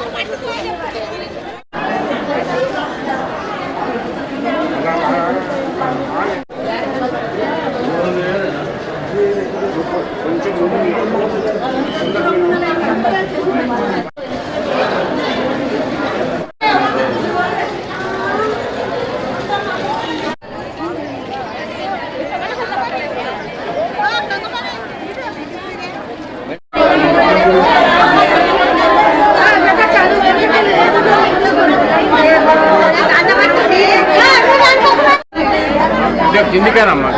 Oh, my God. కిందికేనమ్మా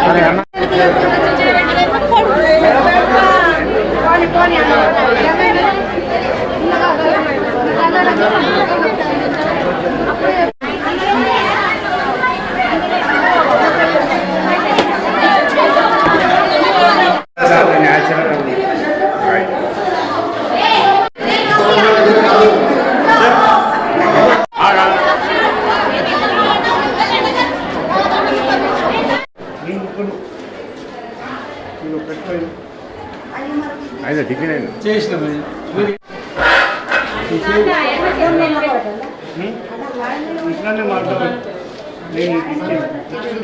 అయితే tiffin అయింది ఇట్లానే మాట్లాడు. నేను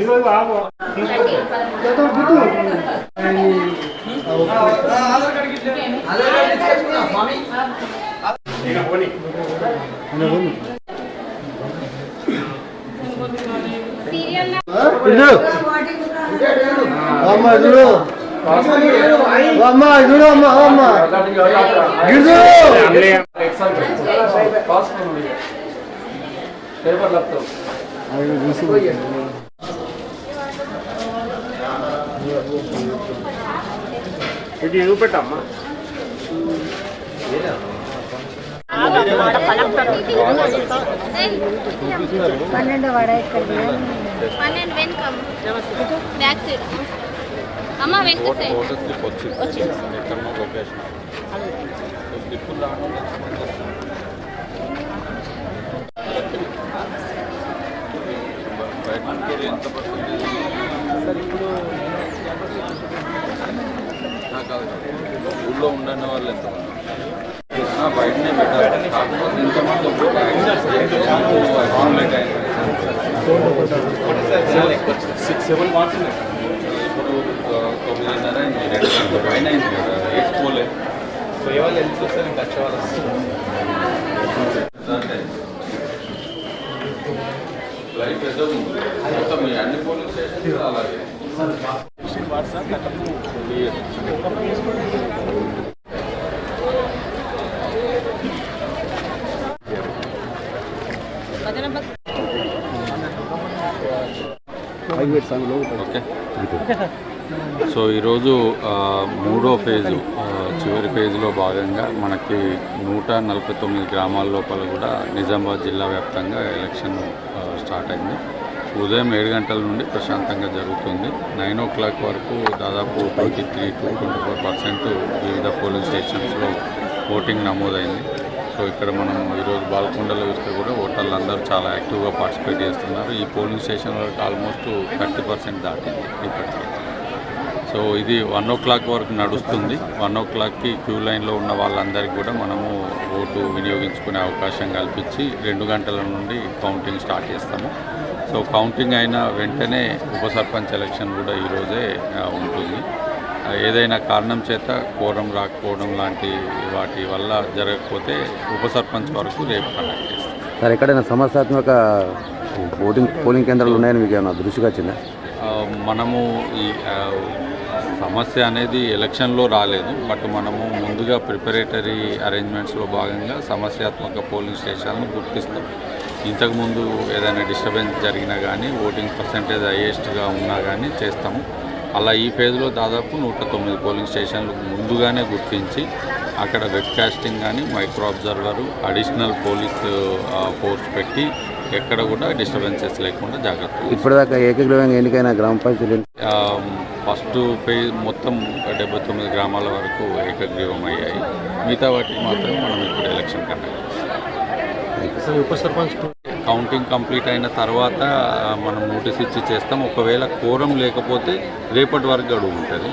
ఈరోజు ఆగు. అమ్మ చూడు అమ్మ చూడు అమ్మ అమ్మ గిడు ఇది చూపెట్టమ్మా పన్నెండు వాడ ఇక్కడ పన్నెండు వెనుక బ్యాక్ సైడ్ అమ్మ వెనుక సైడ్ వచ్చింది ఊళ్ళో ఉండని వాళ్ళు ఎంతమంది? బయటనే పెట్టారు కాకపోతే ఇంతమంది ఒక్కొక్క యాక్సిడెంట్ సిక్స్ సెవెన్ మార్క్స్ ఇప్పుడు రెండు గంటల పైన అయింది కదా ఎయిట్ పోలే సో ఇవాళ ఎంత వస్తారు ఇంకా వచ్చే వాళ్ళు అంటే లైఫ్ పెద్దగా ఉంది మొత్తం మీ అన్ని పోలీస్ స్టేషన్ అలాగే ఓకే సో ఈరోజు మూడో ఫేజు చివరి ఫేజ్లో భాగంగా మనకి నూట నలభై తొమ్మిది గ్రామాల లోపల కూడా నిజామాబాద్ జిల్లా వ్యాప్తంగా ఎలక్షన్ స్టార్ట్ అయింది. ఉదయం ఏడు గంటల నుండి ప్రశాంతంగా జరుగుతుంది. నైన్ ఓ క్లాక్ వరకు దాదాపు twenty three to twenty four percent వివిధ పోలింగ్ స్టేషన్స్లో ఓటింగ్ నమోదైంది. సో ఇక్కడ మనం ఈరోజు బాల్కొండలో చూస్తే కూడా ఓటర్లు అందరూ చాలా యాక్టివ్గా పార్టిసిపేట్ చేస్తున్నారు. ఈ పోలింగ్ స్టేషన్ వరకు ఆల్మోస్ట్ థర్టీ పర్సెంట్ దాటింది ఇప్పటికే. సో ఇది వన్ ఓ క్లాక్ వరకు నడుస్తుంది. వన్ ఓ క్లాక్కి క్యూ లైన్లో ఉన్న వాళ్ళందరికీ కూడా మనము ఓటు వినియోగించుకునే అవకాశం కల్పించి రెండు గంటల నుండి కౌంటింగ్ స్టార్ట్ చేస్తాము. సో కౌంటింగ్ అయిన వెంటనే ఉప సర్పంచ్ ఎలక్షన్ కూడా ఈరోజే ఉంటుంది. ఏదైనా కారణం చేత కోరం రాకపోవడం లాంటి వాటి వల్ల జరగకపోతే ఉప సర్పంచ్ వరకు రేపు కండక్ట్ చేస్తాం. సార్ ఎక్కడైనా సమస్యాత్మక ఓటింగ్ పోలింగ్ కేంద్రాలు ఉన్నాయని మీకు ఏమైనా దృష్టికి వచ్చిందా? మనము ఈ సమస్య అనేది ఎలక్షన్లో రాలేదు. బట్ మనము ముందుగా ప్రిపరేటరీ అరేంజ్మెంట్స్లో భాగంగా సమస్యాత్మక పోలింగ్ స్టేషన్లను గుర్తిస్తాం. ఇంతకుముందు ఏదైనా డిస్టర్బెన్స్ జరిగినా కానీ ఓటింగ్ పర్సంటేజ్ హైయెస్ట్గా ఉన్నా కానీ చేస్తాము. అలా ఈ ఫేజ్లో దాదాపు నూట తొమ్మిది పోలింగ్ స్టేషన్లు ముందుగానే గుర్తించి అక్కడ వెబ్ కాస్టింగ్ కానీ micro observer additional police force పెట్టి ఎక్కడ కూడా డిస్టర్బెన్సెస్ లేకుండా జాగ్రత్త ఇప్పటిదాకా ఏకగ్రీవంగా ఎన్నికైన గ్రామ పంచాయతీ ఫస్ట్ ఫేజ్ మొత్తం డెబ్బై తొమ్మిది గ్రామాల వరకు ఏకగ్రీవం అయ్యాయి మిగతా వాటికి మాత్రం మనం ఇప్పుడు ఎలక్షన్ కండక్ట్ చేస్తాం. కౌంటింగ్ కంప్లీట్ అయిన తర్వాత మనం నోటీస్ ఇచ్చి చేస్తాం. ఒకవేళ కోరం లేకపోతే రేపటి వరకు గడువు ఉంటుంది.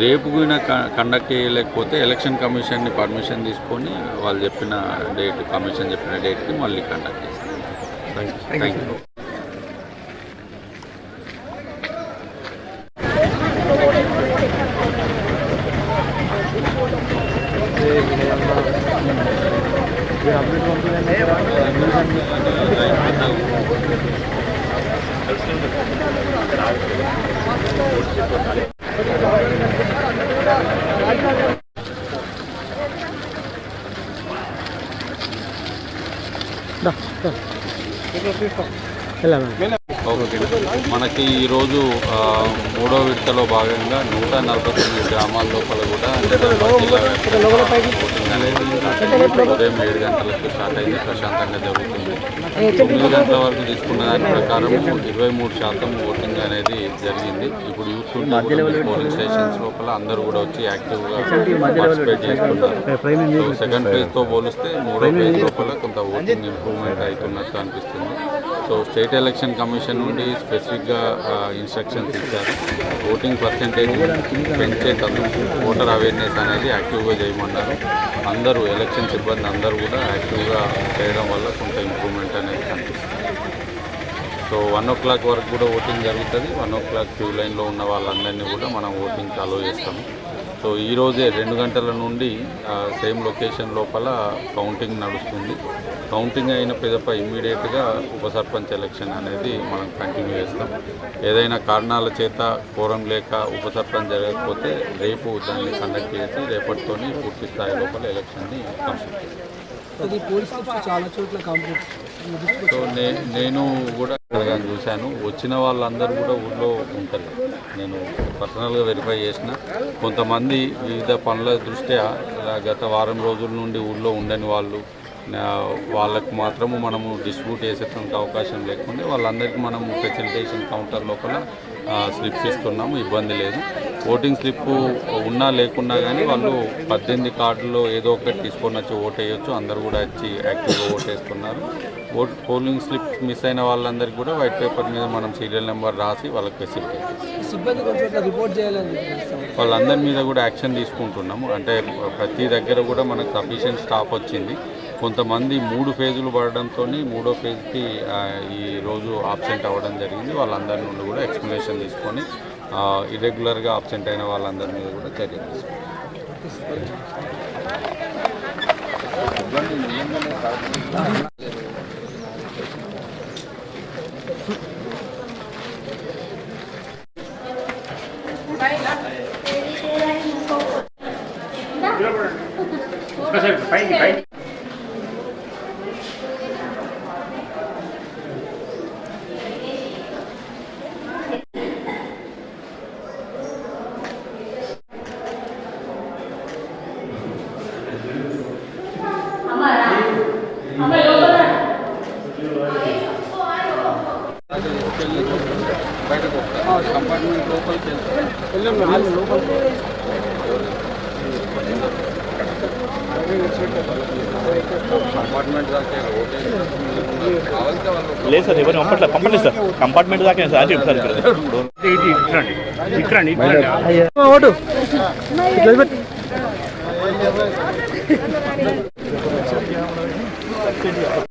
రేపు కూడా కండక్ట్ చేయలేకపోతే ఎలక్షన్ కమిషన్ని పర్మిషన్ తీసుకొని వాళ్ళు చెప్పిన డేట్ కమిషన్ చెప్పిన డేట్కి మళ్ళీ కండక్ట్ చేస్తాం థ్యాంక్ యూ తీసుకో ఓకే మనకి ఈరోజు మూడో విడతలో భాగంగా నూట నలభై తొమ్మిది గ్రామాల లోపల కూడా ఓటింగ్ అనేది ఉదయం ఏడు గంటలకు స్టార్ట్ అయింది. ప్రశాంతంగా జరుగుతుంది. తొమ్మిది గంటల వరకు తీసుకున్న దాని ప్రకారం ఇరవై మూడు శాతం ఓటింగ్ అనేది జరిగింది. ఇప్పుడు యూత్ పోలింగ్ స్టేషన్స్ లోపల అందరూ కూడా వచ్చి యాక్టివ్గా పార్టిసిపేట్ చేస్తున్నారు. సెకండ్ ఫేజ్తో పోలిస్తే మూడో ఫేజ్ లోపల కొంత ఓటింగ్ ఇంప్రూవ్మెంట్ అవుతున్నట్టు అనిపిస్తుంది. సో స్టేట్ ఎలక్షన్ కమిషన్ నుండి స్పెసిఫిక్గా ఇన్స్ట్రక్షన్స్ ఇచ్చారు ఓటింగ్ పర్సంటేజ్ పెంచేటందుకు ఓటర్ అవేర్నెస్ అనేది యాక్టివ్గా చేయమన్నారు. అందరూ ఎలక్షన్ సిబ్బంది అందరూ కూడా యాక్టివ్గా చేయడం వల్ల కొంత ఇంప్రూవ్మెంట్ అనేది కనిపిస్తుంది. సో వన్ ఓ క్లాక్ వరకు కూడా ఓటింగ్ జరుగుతుంది. వన్ ఓ క్లాక్ క్యూ లైన్లో ఉన్న వాళ్ళందరినీ కూడా మనం ఓటింగ్ అలో చేస్తాము. సో ఈరోజే రెండు గంటల నుండి సేమ్ లొకేషన్ లోపల కౌంటింగ్ నడుస్తుంది. కౌంటింగ్ అయిన పిదప ఇమ్మీడియట్గా ఉప సర్పంచ్ ఎలక్షన్ అనేది మనం కంటిన్యూ చేస్తాం. ఏదైనా కారణాల చేత కోరం లేక ఉప సర్పంచ్ జరగకపోతే రేపు దాన్ని కండక్ట్ చేసి రేపటితో పూర్తి స్థాయి లోపల ఎలక్షన్ని కంప్లీట్ చేస్తాం. సో నే నేను కూడా ఇక్కడ చూశాను. వచ్చిన వాళ్ళందరూ కూడా ఊళ్ళో ఉంటారు నేను పర్సనల్గా వెరిఫై చేసిన. కొంతమంది వివిధ పనుల దృష్ట్యా గత వారం రోజుల నుండి ఊళ్ళో ఉండని వాళ్ళు వాళ్ళకు మాత్రము మనము డిస్ట్రిబ్యూట్ చేసేటువంటి అవకాశం లేకుండా వాళ్ళందరికీ మనము ఫెసిలిటేషన్ కౌంటర్ లోపల స్లిప్స్ ఇస్తున్నాము ఇబ్బంది లేదు. ఓటింగ్ స్లిప్ ఉన్నా లేకున్నా కానీ వాళ్ళు పద్దెనిమిది కార్డులో ఏదో ఒకటి తీసుకొని వచ్చి ఓట్ వేయొచ్చు. అందరు కూడా వచ్చి యాక్టివ్గా ఓట్ వేస్తున్నారు. ఓట్ పోలింగ్ స్లిప్ మిస్ అయిన వాళ్ళందరికీ కూడా వైట్ పేపర్ మీద మనం సీరియల్ నెంబర్ రాసి వాళ్ళకి చెప్పేస్తాం వాళ్ళందరి మీద కూడా యాక్షన్ తీసుకుంటున్నాము. అంటే ప్రతి దగ్గర కూడా మనకు సఫిషియెంట్ స్టాఫ్ వచ్చింది. కొంతమంది మూడు ఫేజులు పడడంతో మూడో ఫేజ్కి ఈరోజు ఈ రోజు ఆబ్సెంట్ అవ్వడం జరిగింది. వాళ్ళందరి నుండి కూడా ఎక్స్ప్లెనేషన్ తీసుకొని ఇర్రెగ్యులర్గా ఆబ్సెంట్ అయిన వాళ్ళందరి మీద కూడా చర్య తీసుకుంటాం. ఒకసారి బయటకు కంపార్ట్మెంట్ లోపలికి వాళ్ళు లేదు సార్ ఎవరు పంపట్లేదు పంపలేదు సార్. కంపార్ట్మెంట్ దాకా సార్ ఇది ఇట్రండి ఇట్రండి. ఇట్రండి ఓటు ఇట్లా పెట్టి